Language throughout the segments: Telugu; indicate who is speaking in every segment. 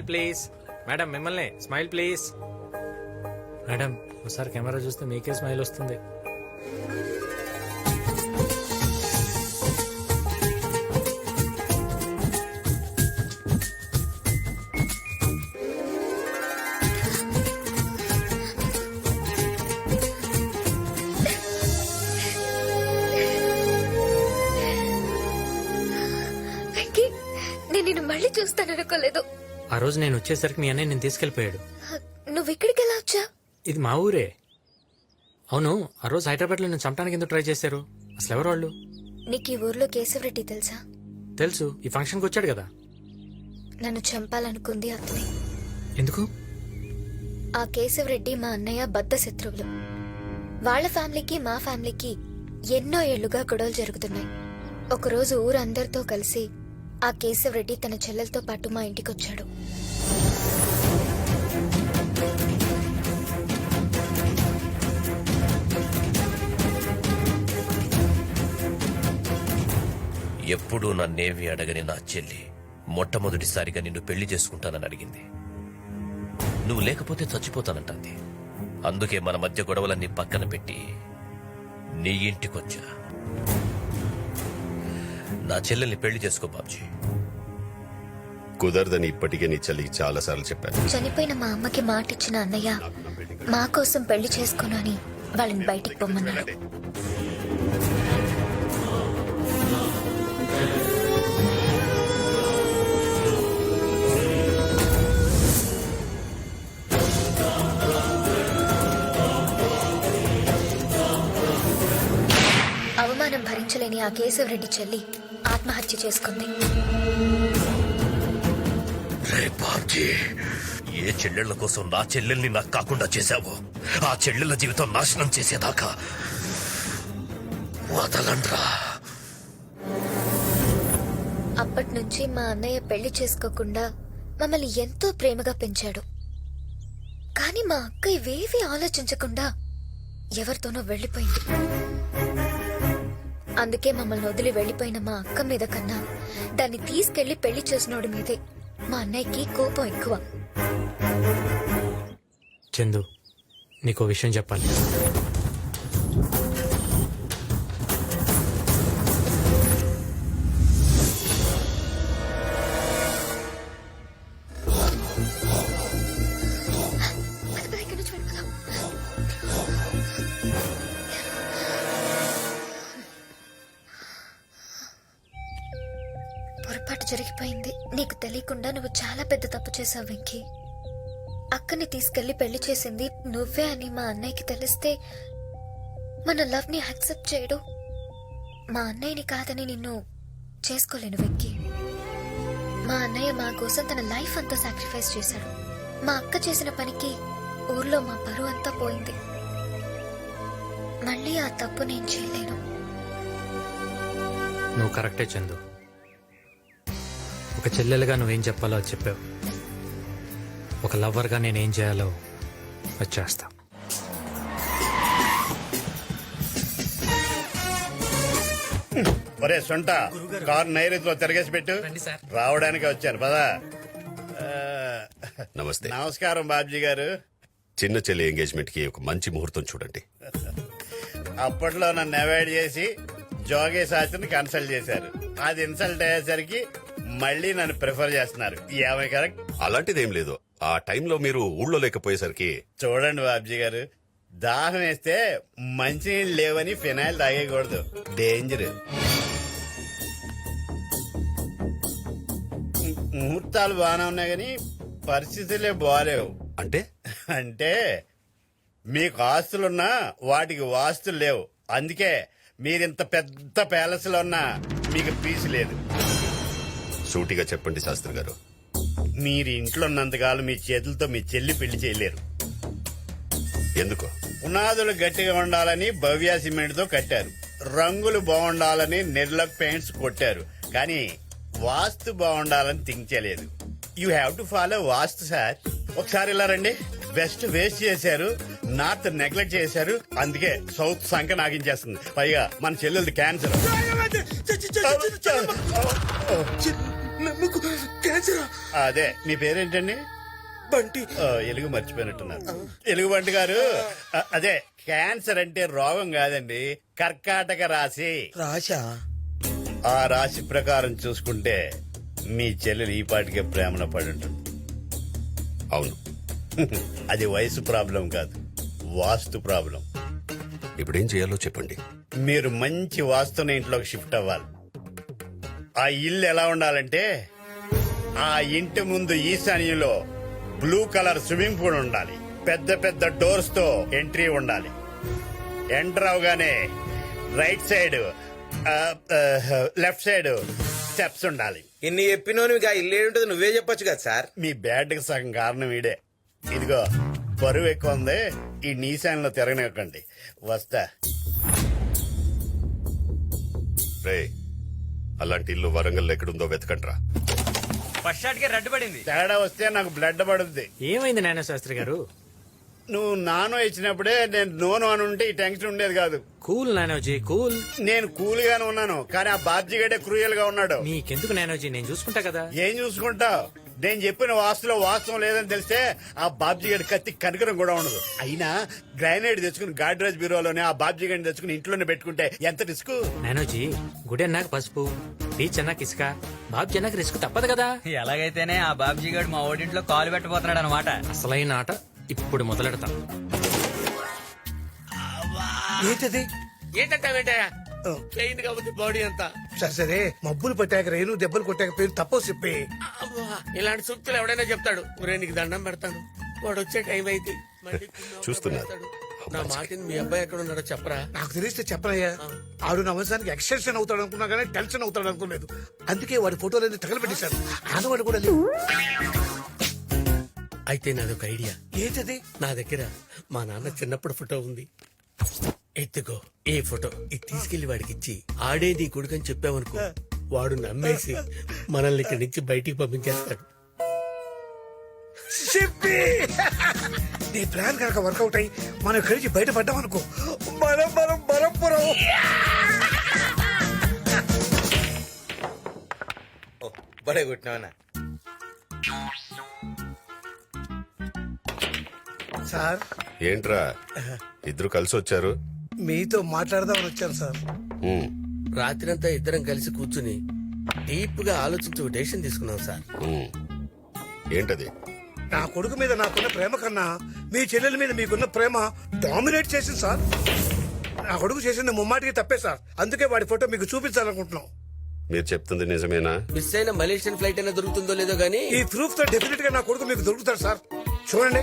Speaker 1: Smile please. మేడం మిమ్మల్ని స్మైల్ ప్లీజ్. మేడం ఒకసారి కెమెరా చూస్తే మీకే స్మైల్ వస్తుంది.
Speaker 2: వెంకీ నేను నిన్ను మళ్ళీ చూస్తాననుకోలేదు.
Speaker 1: ఆ రోజు నేను వచ్చేసరికి మీ అన్నయ్య నేను తీసుకెళ్ళిపోయాడు
Speaker 2: నువ్వు ఇక్కడికి ఎలా వచ్చా?
Speaker 1: ఇది మా ఊరే. అవును ఆ రోజు హైదరాబాద్లో నేను చంపడానికి ఎందుకు ట్రై చేశారు? అసలు ఎవరు వాళ్ళు?
Speaker 2: నీకు ఈ ఊర్లో కేశవరెడ్డి తెలుసా?
Speaker 1: తెలుసు ఈ ఫంక్షన్కి వచ్చాడు కదా.
Speaker 2: నన్ను చంపాలనుకుంది అతనే.
Speaker 1: ఎందుకు?
Speaker 2: ఆ కేశవరెడ్డి మా అన్నయ్య బద్ద శత్రువులు. వాళ్ళ ఫ్యామిలీకి మా ఫ్యామిలీకి ఎన్నో ఏళ్ళుగా గొడవలు జరుగుతున్నాయి. ఒకరోజు ఊరందరితో కలిసి ఆ కేశవరెడ్డి తన చెల్లెలతో పాటు మా ఇంటికొచ్చాడు.
Speaker 3: ఎప్పుడూ నన్నేవి అడగని నా చెల్లి మొట్టమొదటిసారిగా నిన్ను పెళ్ళి చేసుకుంటానని అడిగింది. నువ్వు లేకపోతే చచ్చిపోతానంటుంది. అందుకే మన మధ్య గొడవలన్నీ పక్కన పెట్టి నీ ఇంటికొచ్చా? నా చెల్లెల్ని పెళ్ళి చేసుకో బాబ్జీ.
Speaker 4: కుదరదని ఇప్పటికే నీ చెల్లికి చాలా సార్లు చెప్పాను.
Speaker 2: చనిపోయిన మా అమ్మకి మాట ఇచ్చిన అన్నయ్య మా కోసం పెళ్ళి చేసుకోను అని వాళ్ళని బయటికి పొమ్మన్నాడు. అవమానం భరించలేని ఆ కేశవరెడ్డి చెల్లి ఆత్మహత్య చేసుకుంది.
Speaker 3: రే బాబ్జీ ఏ చెల్లెళ్ళ కోసం నా చెల్లెల్ని నాకు కాకుండా చేశావో? ఆ చెల్లెళ్ళ జీవితం నాశనం చేసేదాకా వదలండ్రా.
Speaker 2: అప్పటి నుంచి మా అన్నయ్య పెళ్ళి చేసుకోకుండా మమ్మల్ని ఎంతో ప్రేమగా పెంచాడు. కానీ మా అక్క ఇవేవి ఆలోచించకుండా ఎవరితోనో వెళ్ళిపోయింది. అందుకే మమ్మల్ని వదిలి వెళ్ళిపోయిన మా అక్క మీద కన్నా. దాన్ని తీసుకెళ్ళి పెళ్ళి చేసినోడి మీదే. మా అన్నయ్యకి కోపం ఎక్కువ.
Speaker 1: చందు నీకు విషయం చెప్పాలి.
Speaker 2: జరిగిపోయింది. నీకు తెలియకుండా నువ్వు చాలా పెద్ద తప్పు చేసావు వెంకీ. అక్కని తీసుకెళ్ళి పెళ్ళి చేసింది నువ్వే అని మా అన్నయ్యకి తెలిస్తే మన లవ్ని యాక్సెప్ట్ చేయడు. మా అన్నయ్యని కాదని నిన్ను చేసుకోలేను వెంకి. మా అన్నయ్య మా కోసం తన లైఫ్ అంతా సాక్రిఫైస్ చేశాడు. మా అక్క చేసిన పనికి ఊర్లో మా పరువు అంతా పోయింది. మళ్ళీ ఆ తప్పు నేను చేయలేను.
Speaker 1: నువ్వు కరెక్టే చందు. ఒక చెల్లెలుగా నువ్వేం చెప్పాలో అది చెప్పావు. ఒక లవర్గా నేనేం చేయాలో వచ్చేస్తా
Speaker 5: ఒరే సొంట కారు నైరుతిలో తిరగేసి పెట్టు. రావడానికి వచ్చాను. పదా.
Speaker 4: నమస్తే.
Speaker 5: నమస్కారం బాబ్జీ గారు.
Speaker 4: చిన్న చెల్లి ఎంగేజ్మెంట్కి ఒక మంచి ముహూర్తం చూడండి.
Speaker 5: అప్పట్లో నన్ను అవాయిడ్ చేసి జోగే శాస్త్రిని కన్సల్ట్ చేశారు. అది ఇన్సల్ట్ అయ్యేసరికి మళ్ళీ నన్ను ప్రిఫర్ చేస్తున్నారు. ఏమై కరెక్ట్?
Speaker 4: అలాంటిదేం లేదు. ఆ టైంలో మీరు ఊళ్ళో లేకపోయేసరికి
Speaker 5: చూడండి బాబ్జీ గారు దాహం వేస్తే మంచినీళ్ళు లేవని ఫినాయిల్ తాగేయకూడదు. డేంజర్. ముహూర్తాలు బాగానే ఉన్నాయి కానీ పరిస్థితులే బాగాలేవు.
Speaker 4: అంటే?
Speaker 5: అంటే మీకు ఆస్తులున్నా వాటికి వాస్తులు లేవు. అందుకే మీరింత పెద్ద ప్యాలెస్లో ఉన్నా మీకు పీసు లేదు.
Speaker 4: సూటిగా చెప్పండి శాస్త్రి గారు
Speaker 5: మీరు ఇంట్లో ఉన్నంతకాలం మీ చేతులతో మీ చెల్లి పెళ్ళి చేయలేరు
Speaker 4: ఎందుకు
Speaker 5: పునాదులు గట్టిగా ఉండాలని భవ్య సిమెంట్తో కట్టారు రంగులు బాగుండాలని నిర్లక్ పెయింట్స్ కొట్టారు కానీ వాస్తు బాగుండాలని థింక్ చేయలేదు you have to follow vastu sir ఒకసారి ఇలా రండి వెస్ట్ వేస్ట్ చేశారు నార్త్ నెగ్లెక్ట్ చేశారు అందుకే సౌత్ సంఖ్య నాగించేస్తుంది పైగా మన చెల్లెలది క్యాన్సర్
Speaker 6: క్యాన్సరా?
Speaker 5: అదే మీ పేరేంటండి?
Speaker 6: బంటి.
Speaker 5: ఎలుగు మర్చిపోయినట్టున్నారు ఎలుగు బంటి గారు అదే క్యాన్సర్ అంటే రోగం కాదండి కర్కాటక రాశి.
Speaker 6: రాశా?
Speaker 5: ఆ రాశి ప్రకారం చూసుకుంటే మీ చెల్లెలు ఈ పాటికే ప్రేమలో పడి ఉంటుంది
Speaker 4: అవును.
Speaker 5: అది వయసు ప్రాబ్లం కాదు వాస్తు ప్రాబ్లం.
Speaker 4: ఇప్పుడేం చేయాలో చెప్పండి.
Speaker 5: మీరు మంచి వాస్తున్న ఇంట్లోకి షిఫ్ట్ అవ్వాలి. ఆ ఇల్లు ఎలా ఉండాలంటే ఆ ఇంటి ముందు ఈశాన్యంలో బ్లూ కలర్ స్విమ్మింగ్ పూల్ ఉండాలి. పెద్ద పెద్ద డోర్స్తో ఎంట్రీ ఉండాలి. ఎంటర్ అవగానే right side left side steps ఉండాలి.
Speaker 6: ఇన్ని చెప్పినోనివిగా ఇల్లు ఏంటో నువ్వే చెప్పొచ్చు కదా సార్.
Speaker 5: మీ బ్యాడ్కి సగం కారణం వీడే ఇదిగో బరువు ఎక్కువ ఉంది. ఈ నీశాన్లో తిరగనివ్వకండి. వస్తా.
Speaker 4: రే అలాంటి ఇల్లు వరంగల్ ఎక్కడుందో వెతకండ్రా.
Speaker 7: ఫస్ట్ షాట్కి రెడ్ పడింది.
Speaker 5: తేడా వస్తే నాకు బ్లడ్ పడుద్ది.
Speaker 1: ఏమైంది నాన్న శాస్త్రి గారు?
Speaker 5: నువ్వు నానో ఇచ్చినప్పుడే నేను నోను అని ఉంటే ఈ టెన్షన్ ఉండేది కాదు.
Speaker 1: కూల్ నానోజీ కూల్.
Speaker 5: నేను కూల్ గానే ఉన్నాను కానీ ఆ బాబ్జీ గడే క్రూయల్గా ఉన్నాడు
Speaker 1: మీకెందుకు నానోజీ నేను చూసుకుంటా కదా.
Speaker 5: ఏం చూసుకుంటావు? నేను చెప్పిన వాస్తులో వాస్తవం లేదని తెలిస్తే ఆ బాబ్జీ గడి కత్తి కనకరం కూడా ఉండదు. అయినా గ్రానైట్ తెచ్చుకుని గాడ్రేజ్ బ్యూరోలోనే ఆ బాబ్జీ గడిని తెచ్చుకుని ఇంట్లోనే పెట్టుకుంటే ఎంత రిస్క్?
Speaker 1: నానోజీ గుడి అన్నాక పసుపు టీచ్ అన్నాక ఇసుక బాబు అన్నాక రిస్క్ తప్పదు కదా.
Speaker 7: ఎలాగైతేనే ఆ బాబ్జీ గారు మా ఓడింట్లో కాలు పెట్టబోతున్నాడు అనమాట.
Speaker 1: అసలైన ఆట ఇప్పుడు మొదలెడతాం.
Speaker 6: ఏంటది?
Speaker 8: ఏంటంటావేంటయ్యా పెయిన్ కాబట్టి బాడీ అంతా.
Speaker 6: సరే సరే. మబ్బులు పట్టాక రేణు దెబ్బలు కొట్టాక పేరు తప్పో చెప్పి.
Speaker 8: అబ్బా, ఇలాంటి సూక్తులు ఎవడైనా చెప్తాడు. ఒరే నీకు దండం పెడతాను. వాడు వచ్చే టైం అయితే మళ్ళీ కుళ్ళో
Speaker 4: చూస్తున్నారు.
Speaker 8: పెడతాడు. నా మాటిని మీ అబ్బాయి ఎక్కడ ఉన్నాడో చెప్పరా?
Speaker 6: నాకు తెలిస్తే చెప్పనయ్యా. ఆడు నా వంశానికి ఎక్స్టెన్షన్ అవుతాడు అనుకున్నా కానీ టెన్షన్ అవుతాడు అనుకోలేదు. అందుకే వాడి ఫోటోలన్నీ తగలబెట్టేశాను. ఆనవాడు కూడా లేవు
Speaker 8: అయితే నాదొక ఐడియా.
Speaker 6: ఏంటది?
Speaker 8: నా దగ్గర మా నాన్న చిన్నప్పుడు ఫోటో ఉంది. ఎత్తుకో. ఏ ఫోటో? ఇది తీసుకెళ్ళి వాడికి ఇచ్చి ఆడే నీ కొడుకని చెప్పావనుకో వాడు నమ్మేసి మనల్ని ఇక్కడి నుంచి బయటికి పంపించేస్తాడు.
Speaker 6: చెప్పి నీ ప్లాన్ కనుక వర్కౌట్ అయ్యి మనం ఇక్కడి నుంచి బయటపడ్డాం అనుకో మనం మనం బలంపురం బడే కొట్టినావనా? సార్.
Speaker 4: ఏంట్రా? ఇద్దరు కలిసి వచ్చారు
Speaker 6: మీతో మాట్లాడదామని వచ్చాను సార్.
Speaker 8: రాత్రంతా ఇద్దరం కలిసి కూర్చుని డీప్గా ఆలోచించి ఒక డెసిషన్ తీసుకున్నాం సార్.
Speaker 4: ఏంటది?
Speaker 6: నా కొడుకు మీద నాకున్న ప్రేమ కన్నా మీ చెల్లెల మీద మీకున్న ప్రేమ డామినేట్ చేసింది సార్. నా కొడుకు చేసింది ముమ్మాటికి తప్పే సార్. అందుకే వాడి ఫోటో మీకు చూపించాలనుకుంటున్నాం.
Speaker 4: మీరు చెప్తుంది నిజమేనా?
Speaker 8: మిస్ అయిన మలేషియన్ ఫ్లైట్ అయినా దొరుకుతుందో లేదో గానీ
Speaker 6: ఈ ప్రూఫ్తో డెఫినెట్గా నా కొడుకు మీకు దొరుకుతాడు సార్. చూడండి.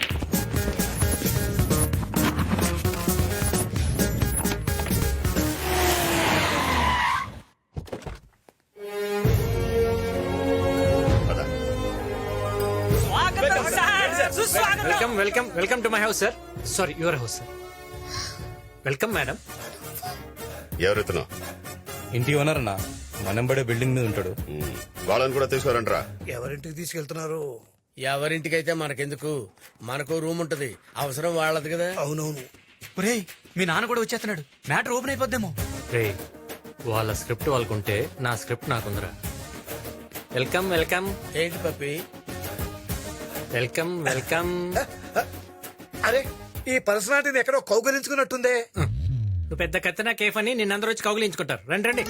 Speaker 1: Welcome welcome welcome to my house sir sorry your house sir welcome madam
Speaker 4: ఎవరెత్తునో?
Speaker 9: ఇంటి ఓనర్ అన్న మనంబడే బిల్డింగ్ మీద ఉంటాడు.
Speaker 4: వాళ్ళని కూడా తీసుకురంట్రా
Speaker 6: ఎవరింటికి తీసుకెళ్తున్నారు?
Speaker 8: ఎవరింటికైతే మనకెందుకు? మనకు రూమ్ ఉంటది. అవసరం వాళ్ళది కదా.
Speaker 6: అవునవును.
Speaker 7: ఒరేయ్ మీ నాన్న కూడా వచ్చేస్తున్నాడు. Matter open అయిపోద్దేమో.
Speaker 1: రే వాళ్ళ స్క్రిప్ట్ వాళ్ళకుంటే నా స్క్రిప్ట్ నాకుందిరా. వెల్కమ్ వెల్కమ్
Speaker 8: ఏంటి పప్పి?
Speaker 1: Welcome welcome.
Speaker 6: అరే ఈ పర్సనాలిటీని ఎక్కడో కౌగలించుకున్నట్టుందే.
Speaker 1: నువ్వు పెద్ద కత్తిన కేఫ్ అని నిన్నందరూ వచ్చి కౌగిలించుకుంటారు. రండి రండి.